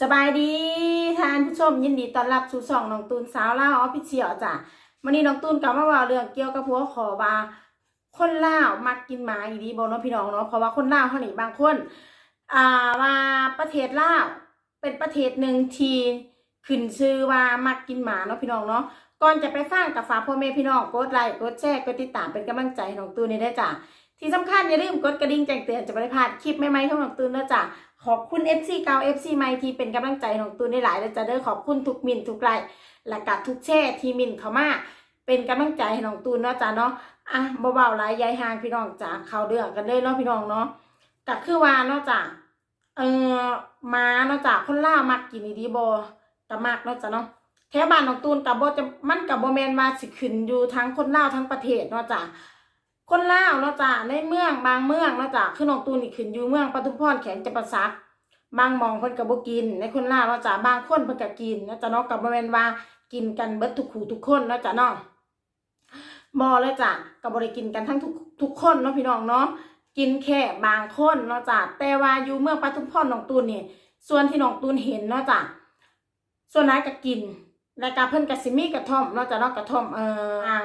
สบายดีท่านผู้ชมยินดีต้อนรับสู่ช่องน้องตูนสาวล่าออฟฟิเชียลจ้ะวันนี้น้องตูนกลับมาว่าเรื่องเกี่ยวกับหัวขอว่าคนล่าวมักกินหมาอีดีบเนาะพี่น้องเนาะเพราะว่าคนล่าวเขานี่บางคน อ่าว่าประเทศลาวเป็นประเทศหนึ่งที่ขึ้นชื่อว่ามักกินหมาเนาะพี่น้องเนาะก่อนจะไปฟังกับฝากพ่อแม่พี่น้องกดไลค์กดแชร์กดติดตามเป็นกำลังใจให้น้องตูนนี่ได้จ้ะที่สำคัญอย่าลืมกดกระดิ่งแจ้งเตือนจะไม่ได้พลาดคลิปใหม่ๆของน้องตูนนะจ้ะ ขอบคุณ FC เก่า FC ใหม่ที่เป็นกำลังใจของตูนได้หลายและจะเด้อขอบคุณทุกมินทุกไลค์และกัทุกแช่ที่มินเขามาเป็นกำลังใจให้น้องตูนเนาะจ้ะเนาะอะเบาๆหลายยายหางพี่น้องจ้ะเขาเรื่องกันเลยเนาะพี่น้องเนาะก็คือว่าเนาะจ้ะเออมาเนาะจ้ะคนล่ามักกินอีดีบ่ก็มักเนาะจ้ะเนาะแถวบ้านน้องตูนกับโบจะมันกับโบแมนว่าสิขึ้นอยู่ทั้งคนลาทั้งประเทศเนาะจ้ะ คนลาวเนาะจ้ะในเมืองบางเมืองเนาะจ้ะคือน้องตูนนี่ขึ้นอยู่เมืองปทุมพรแขนจะประซัก บางมองเพิ่นก็บ่กิน ในคนลาวเนาะจ้ะบางคนเพิ่นก็กินเนาะจ้ะเนาะก็บ่แม่นว่ากินกันเบิดทุกคู่ทุกคนเนาะจ้ะเนาะบ่เลยจ้ะก็บ่ได้กินกันทั้งทุกทุกคนเนาะพี่น้องเนาะกินแค่บางคนเนาะจ้ะแต่ว่าอยู่เมืองปทุมพรน้องตูนนี่ส่วนที่น้องตูนเห็นเนาะจ้ะส่วนหลายก็กินแล้วก็เพิ่นก็สิมีกระท่อมเนาะจ้ะเนาะกระท่อมเอ่ออ่าง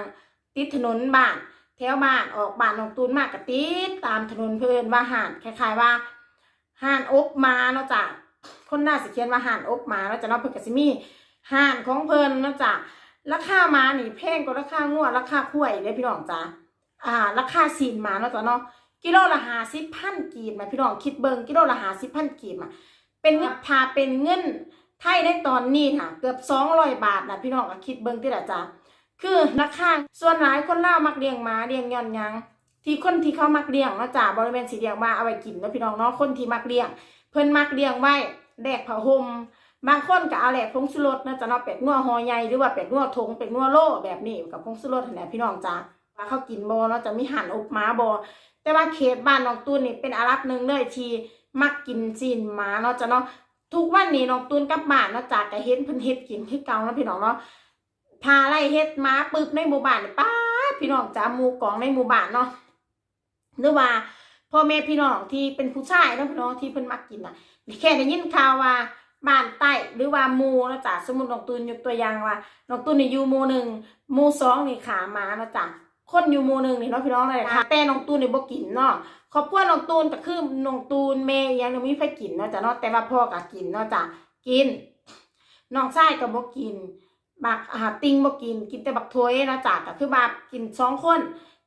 ติดถนนบ้าน แถวบ้านออกบ้านนองตูนมากกะติดตามถนนเพิ่นว่าห่านคล้ายๆว่าห่านอบมาเนาะจ้ะคนน่าสิเขียนว่าห่านอบมาเนาะจ้ะเนาะเพิ่นก็สิมีห่านของเพิ่นเนาะจ้ะราคามานี่แพงกว่าราคางัวราคาข้วยเด้พี่น้องจ้ะอ่าราคาซีนมาเนาะจ้ะเนาะกิโลละ50พันกีบนะพี่น้องคิดเบิงกิโลละ50พันกีบอะเป็นเงินพาเป็นเงินไทยในตอนนี้ค่ะ เกือบ200บาทนะพี่น้องก็คิดเบิ่งติล่ะจ้ะ คือราคาส่วนหลายคนเล่ามักเลี้ยงหมาเลี้ยงย่อนยัง ที่คนที่เขามักเลี้ยงเนาะจ้าบริเวณสีเลี้ยงมาเอาไว้กินเนาะพี่น้องเนาะคนที่มักเลี้ยง เพิ่นมักเลี้ยงไว้แดกผ้าห่มบางคนก็เอาแหลกผงชูรสเนาะจ้ะเนาะเป็ดนัวหอใหญ่หรือว่าเป็ดนัวทงเป็ดนัวโลแบบนี้กับผงชูรสนั่นแหละพี่น้องจ้าว่าเขากินบ่เนาะจะมีหั่นอบหมาบ่แต่ว่าเขตบ้านน้องตูนนี่เป็นอารับหนึ่งเลยทีมักกินซีนหมาเนาะจ้ะเนาะทุกวันนี้น้องตูนกลับบ้านเนาะจ้าก็เห็นเพิ่นเฮ็ดกินคือเก่าเนาะพี่น้องเนาะ พาไล่เฮ็ดมาปึ๊บในหมู่บ้านป้าพี่น้องจ้าหมู่กองในหมู่บ้านเนาะหรือว่าพ่อแม่พี่น้องที่เป็นผู้ชายเนาะพี่น้องที่เพิ่นมักกินน่ะแค่ได้ยินข่าวว่าบ้านใต้หรือว่ามูเนาะจ้ะสมมติน้องตูนยกตัวอย่างว่าน้องตูนนี่อยู่มูหนึ่งมูสองนี่ขาหมาเนาะจ้ะคนอยู่มูหนึ่งนี่เนาะพี่น้องเลยค่ะแต่น้องตูนนี่บ่กินเนาะครอบครัวน้องตูนก็คือน้องตูนแม่ยังมีไผกินเนาะจ้ะเนาะแต่ว่าพ่อก็กินเนาะจ้ะกินน้องชายก็บ่กิน บักอาหารติงบ่กิน กินแต่บักถ้วยนะจ๊ะก็คือบักกินสองคน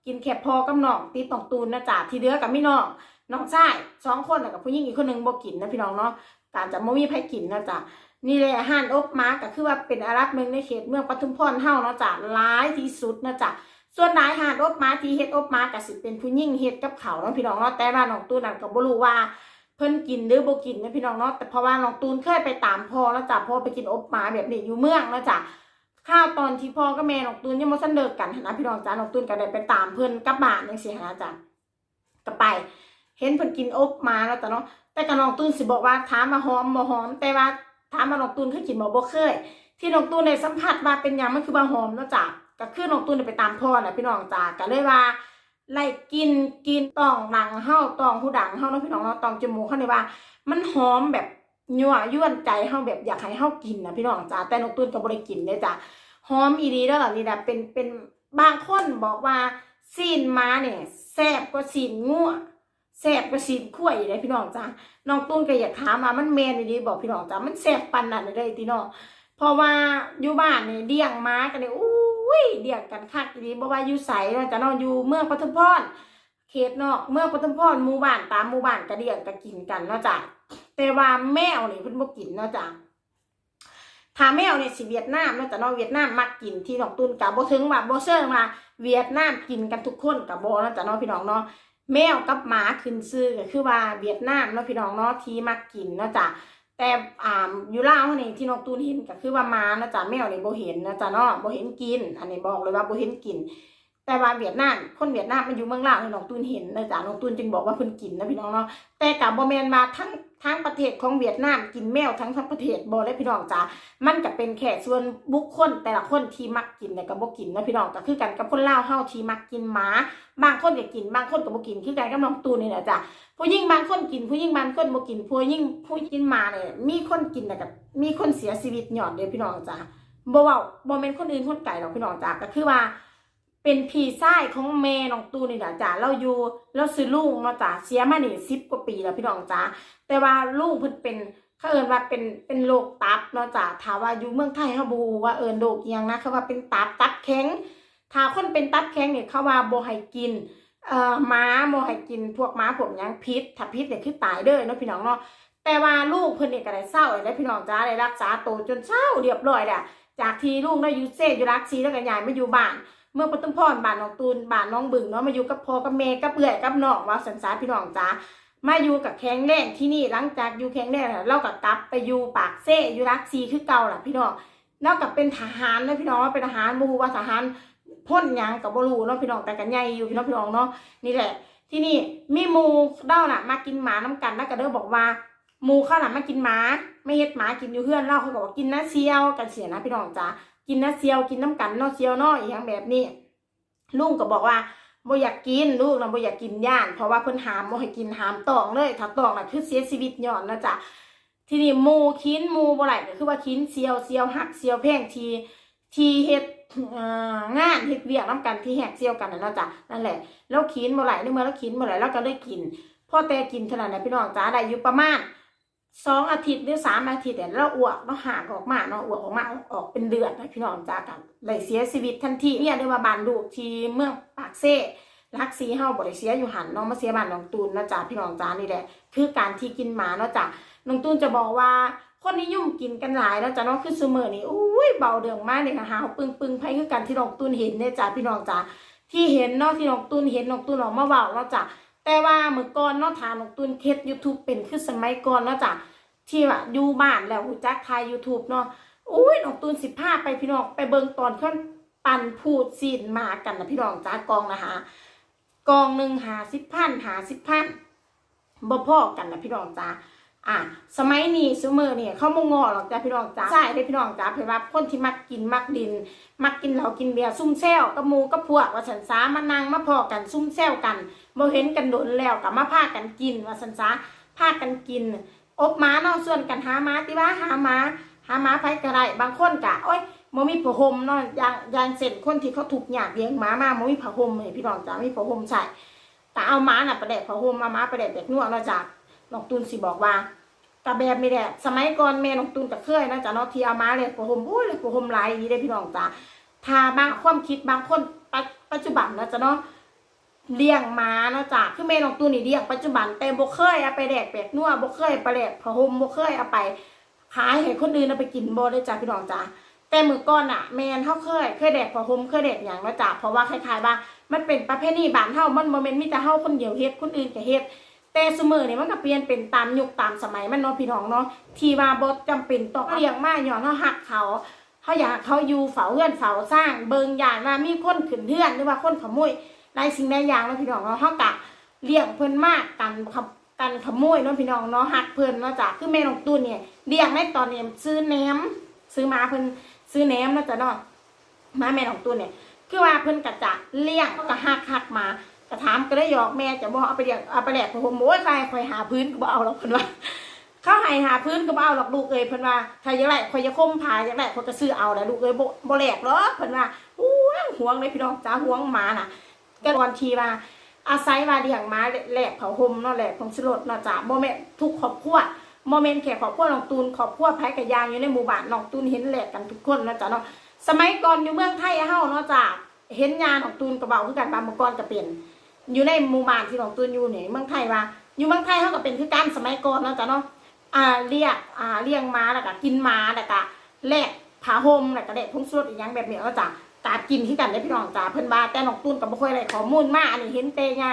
กินแค่พอกับน้องติดน้องตูนนะจ๊ะที่เหลือกับพี่น้องน้องชายสองคนกับผู้หญิงอีกคนหนึงบ่กินนะพี่น้องเนาะการจะบ่มีไผกินนะจ๊ะนี่แหละอาหารอบมาก็คือว่าเป็นอารับหนึ่งในเขตเมืองปทุมพรเฮาเนาะจ๊ะหลายที่สุดนะจ๊ะส่วนนายหารอบมาที่เฮ็ดอบมาก็สิเป็นผู้หญิงเฮ็ดกับเขาเนาะพี่น้องเนาะแต่ว่าน้องตูนนั่นก็บ่รู้ว่า เพิ่นกินหรือบ่กินนะพี่น้องเนาะแต่เพราะว่าน้องตูนเคยไปตามพ่อแล้วจ้ะพ่อไปกินอบหมาแบบนี้อยู่เมืองแล้วจ้ะข้าวตอนที่พ่อกับแม่น้องตูนยังบ่ทันเลิกกันนะพี่น้องจ้าน้องตูนก็ได้ไปตามเพิ่นกลับบ้านจังซี่หั้นะจ้ะก็ไป เห็นเพิ่นกินอบมาแล้วจ้ะเนาะแต่ก็น้องตูนสิบอกว่าถามมาหอมบ่หอม แต่ว่าถามมาน้องตูนเคยกินบ่บ่เคย ที่น้องตูนได้สัมผัสว่าเป็นยังมันคือบ่หอมเนาะจ้ะก็คือน้องตูนได้ไปตามพ่อนะพี่น้องจ้าก็เลยว่า ไล่กินกินตองหนังเฮาตองหูดังเฮาเนาะพี่น้องเนาะตองจมูกเฮานี่ว่า มันหอมแบบยั่วยวนใจเฮาแบบอยากให้เฮากินนะพี่น้องจ้าแต่น้องตูนก็บ่ได้กินเด้จ้ะหอมอีดีเด้อนี่นะเป็นเป็นบางคนบอกว่าซีนม้าเนี่ยแซ่บกว่าซีนงัวแซ่บกว่าซีนขั้วอยู่เลยพี่น้องจ้าน้องตุ้นก็อยากถามมามันแมนอีดีบอกพี่น้องจ้ามันแซ่บปันนั่นเลยพี่น้องเพราะว่าอยู่บ้านเนี่ยเลี้ยงม้ากันเนี่ยอุ้ ยเลี้ยงกันคักอีดีบอกว่าอยู่ใสเนาะจ้าเนอยู่เมืองปทุมพรเขตนอกเมืองปทุมพรหมู่บ้านตามหมู่บ้านก็เลี้ยงก็กินกันเนาะจ้าแต่ว่าแมวนี่เพิ่นบ่กินเนาะจ้าถ้าแมวเนี่ยสิเวียดนามเนาะแต่นาะเวียดนามมักกินที่น้องตุนกับบ่ถึงว่าบ่เชิงว่าเวียดนามกินกันทุกคนกับบ่เนาะแต่เนาะพี่น้องเนาะแมวกับหมาขึ้นชื่อก็คือว่าเวียดนามเนาะพี่น้องเนาะที่มักกินเนาะจ้ะ แต่อ่าอยู่ล่าวนี่ที่น้องตูนเห็นก็คือว่ามานะจ๊ะแมวนี่โบเห็นนะจ๊ะเนาะบ่เห็นกิน อันนี้บอกเลยว่าโบเห็นกิน แต่ว่าเวียดนามคนเวียดนามมันอยู่เมืองลาวนี่น้องตูนเห็นนะจ๊ะน้องตูนจึงบอกว่าเพิ่นกินนะพี่น้องเนาะแต่กับบ่แมนมาทั้ง ทั้งประเทศของเวียดนามกินแมวทั้งทั้งประเทศบ่ได้พี่น้องจ้ามันก็เป็นแค่ส่วนบุคคลแต่ละคนที่มักกินเนี่ยก็บ่กินนะพี่น้องก็คือกันกับคนเลาเฮาที่มักกินหมา บางคนก็กินบางคนก็บ่กินคือกันกับน้องตูนนี่แหละจ้ะผู้หญิงบางคนกินผู้หญิงบางคนบ่กินผู้หญิงผู้กินหมาเนี่ยมีคนกินแต่ก็มีคนเสียชีวิตหยอนเด้อพี่น้องจ้ะบ่เว้าบ่แม่นคนอื่นคนไกลหรอกพี่น้องจ้ะก็คือว่า เป็นพี่ชายของแม่น้องตูนนี่แหละจ้ะเราอยู่เราซื้อลุงเนาะจ้ะเสียมานี่10กว่าปีแล้วพี่น้องจ้ะแต่ว่าลุงเพิ่นเป็นเขาเอินว่าเป็นเป็นโรคตับเนาะจ้ะถามว่าอยู่เมืองไทยเฮาบูว่าเอินโรคยังนะเขาว่าเป็นตับตับแข็งถ้าคนเป็นตับแข็งเนี่ยเขาว่าโบให้กินเอ่อม้าบ่ให้กินพวกม้าพวกยังพิษถ้าพิษเนี่ยคือตายเด้อเนาะพี่น้องเนาะแต่ว่าลูกเพิ่นเนี่ยก็ได้เศร้าแล้พี่น้องจ้าได้รักษาโตจนเศร้าเรียบร้อยแหล้วจากที่ลูกได้อยู่เซอยู่รักซีแล้วก็ยายมาอยู่บ้าน เมื่อปทุมพรบ้านน้องตูนบ้านน้องบึงเนาะมาอยู่กับพ่อกับแม่กับเอื้อกับน้องว่าสันสาพี่น้องจ้ามาอยู่กับแข็งแรงที่นี่หลังจากอยู่แข็งแรงแล้วเราก็กลับไปอยู่ปากเซ่อยู่รักซีคือเก่าล่ะพี่น้องนอกจากเป็นทหารนะพี่น้องเป็นทหารบูว่าทหารพ่นยังกับบรูเนาะพี่น้องแต่กันใหญ่อยู่พี่น้องพี่น้องเนาะนี่แหละ ที่นี่มีมูเด้าน่ะ มากินหมาน้ำกันนะกระเด้อบอกว่ามูเข้าวน่ะมากินหมา ไม่เฮ็ดหมากินอยู่เพื่อนเล่าเขาบอกว่ากินนะเซียวกันเสียนะพี่น้องจ้า กินนะเซียวกินน้ำกันเนาะเซียวเนาะอีหยังแบบนี้ลุงก็บอกว่าบ่อยากกินลูกนะบ่อยากกินย่าน เพราะว่าเพิ่นหามบ่ให้กินหามตองเลยถ้าตองน่ะคือเสียชีวิตย้อนนะจ๊ะทีนี้มูคินมูบ่ไหลก็คือว่าคินเซียวเซียวหักเซียวแพงทีทีเฮ็ดเอ่องานเฮ็ดเวียกน้ำกันที่แหกเซียวกันน่ะเนาะจ้ะนั่นแหละแล้วขินบ่ไหลในเมื่อแล้วขินบ่ไหลแล้วก็ได้กินพ่อแต่กินเท่านั้นนะพี่น้องจ้าได้อยู่ประมาณ สองอาทิตย์หรือสามอาทิตย์เนี่ยแล้วอ้วกเนาะหากออกมาเนาะอ้วกออกมาออกเป็นเดือนนะพี่น้องจ้ากันเลยเสียชีวิตทันทีเนี่ยเรียกว่าบานลูกที่เมืองปากเซ่รักสีเฮาบ่ได้เสียอยู่หันเนาะมาเสียบ้านน้องตูนเนาะจ้าพี่น้องจ้านี่แหละคือการที่กินหมาเนาะจ้ะน้องตูนจะบอกว่าคนนิยมกินกันหลายแล้วจ้ะเนาะคือซูเมอร์นี่อุ้ยเบาเดืองมากเลยค่ะหาวปึงปึงไพ่คือกันที่น้องตุนเห็นเนี่ยจ้ะพี่น้องจ้ะที่เห็นเนาะที่น้องตุนเห็นน้องตุนออกมาเบาเนาะจ้ะ แต่ว่าเมื่อก่อนเนาะถานน้องตุนเคสยูทูบเป็นคือสมัยก่อนเนาะจ้ะที่ว่าอยู่บ้านแล้วหูจักคายยูทูบเนาะอุ้ยน้องตุนสิบห้าไปพี่น้องไปเบิ่งตอนท่อนปั่นพูดซีนมากันนะพี่น้องจ้ากองนะคะกองหนึ่งหาสิบพันหาสิบพันบ่พอกันนะพี่น้องจ้า อะสมัยนี้ซูเมอร์เนี่ยเขามงอหรอกจ้ะพี่น้องจ้าใช่เลยพี่น้องจ้าเพราะว่าคนที่มักกินมักดิน มักกินเหล้ากินเบียร์ซุ่มแซวกับหมูกับพวกว่าสันซามานั่งมาพอกันซุ่มแซวกันบ่เห็นกันโดนแล้วกับมาพากันกินว่าสันซาพากันกิน อบหมาเนาะส่วนกันหาหมาติว่าหาหมาหาหมาไผก็ได้บางคนกะโอ้ยบ่มีผ้าห่มเนาะอย่างยางเส้นคนที่เขาถูกหยากเลี้ยงหมามาบ่มีผ้าห่มเลยพี่น้องจ้ามีผ้าห่มใส่แต่เอาหมาน่ะประเด็ดผ้าห่มมาหมาประเด็ดเด็กนวดเนาะจ้ะ น้องตุนสิบอกว่ากะแบบนี้แหละสมัยก่อนแม่น้องตูนกับเคยนะจ๊ะเนาะที่เอามาเลยผ้าห่มโอ้ยเลยผ้าห่มลายอย่างนี้ได้พี่น้องจ้ะถ้าบางความคิดบางคนปัจปัจจุบันนะจ๊ะเนาะเลี้ยงหมานะจ้ะคือแม่น้องตูนนี่เลี้ยงปัจจุบันแต่บ่เคยเอาไปแดกแปลกนัวบ่เคยไปแดกผ้าห่มบ่เคยเอาไปขายให้คนอื่นเอาไปกินบ่ได้จ้ะพี่น้องจ้ะแต่มือก่อนน่ะแมนเฮาเคย เคยแดกผ้าห่มเคยแดกหยังนะจ้ะเพราะว่าคล้ายๆว่ามันเป็นประเพณีบ้านเฮามันบ่แม่นมีแต่เฮาคนเดียวเฮ็ดคนอื่นก็เฮ็ด แต่สมือนี่มันก็เปลี่ยนเป็นตามยุคตามสมัยมันเนาะพี่น้องเนาะที่ว่าบ่จำเป็นต้องเลี้ยงมาย้อนเฮาหักเขาเขาอยากเขาอยู่เฝ้าเฮือนเฝ้าสร้าง เบิ่งอย่างว่ามีคนขึ้นเฮือนหรือว่าคนขโมยหลายสิ่งหลายอย่างเนาะพี่น้องเนาะเฮากะเลี้ยงเพิ่นมากกันขมกันขโมยเนาะพี่น้องเนาะหักเพิ่นเนาะจ้ะคือแม่น้องตุ้นเนี่ยเลี้ยงในตอนนี้ซื้อแหนมซื้อมาเพิ่นซื้อแหนมเนาะจ้ะเนาะมาแม่น้องตุ้นเนี่ยคือว่าเพิ่นกะจะเลี้ยงก็หักหักมา กระถามก็ได้หยอกแม่จะบอกเอาไปเรียกเอาไปแหลกผมโอ้ยใครคอยหาพื้นก็บ่เอาหรอกเพิ่นว่าเขาให้หาพื้นก็บ่เอาหรอกลูกเอ้ยเพิ่นว่าถ้าอยากได้คอยจะคมพายอยากได้คนก็ซื้อเอาแหละลูกเอ้ยบ่บ่แหลกหรอกเพิ่นว่าอู้ห่วงเลยพี่น้องจ้าห่วงหมาน่ะก็ก่อนทีว่าอาศัยว่าเลี้ยงหมาแหลกเผาห่มเนาะแหลกผงสลดเนาะจ้าบ่แม่นทุกครอบครัวบ่แม่นแค่ครอบครัวน้องตูนครอบครัวไผกะยางอยู่ในหมู่บ้านน้องตูนเห็นแหลกกันทุกคนเนาะจ้าเนาะสมัยก่อนอยู่เมืองไทยเฮาเนาะจ้าเห็นยาน้องตูนก็เบาคือกันบางมื่อก่อนก็เป็น อยู่ในหมู่บ้านที่น้องตูนอยู่เนี่ยเมืองไทยว่า อยู่เมืองไทยเขาก็เป็นคือการสมัยก่อนเนาะจ้ะเนาะอ่าเรียกอ่าเลี้ยงม้าแล้วก็กินม้าแล้วก็แลกผ้าห่มแล้วก็แลกพงสดอีกอย่างแบบนี้เนาะจ้ะกากินที่กันได้พี่น้องจ้าเพิ่นว่าแต่น้องตูนก็บ่ค่อยได้ข้อมูลมาอันนี้เห็นแต่ยา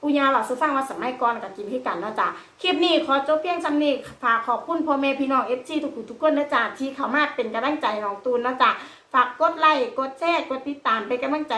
ปุญญาเราสู่ฟังว่าสมัยก่อนก็กินที่กันเนาะจ้ะคลิปนี้ขอจบเพียงซ้ำนี้ฝากขอบคุณพ่อแม่พี่น้อง FC ทุกทุกคนนะจ้ะที่เข้ามาเป็นกำลังใจน้องตูนเนาะจ้ะฝากกดไลค์กดแชร์กดติดตามเป็นกำลังใจ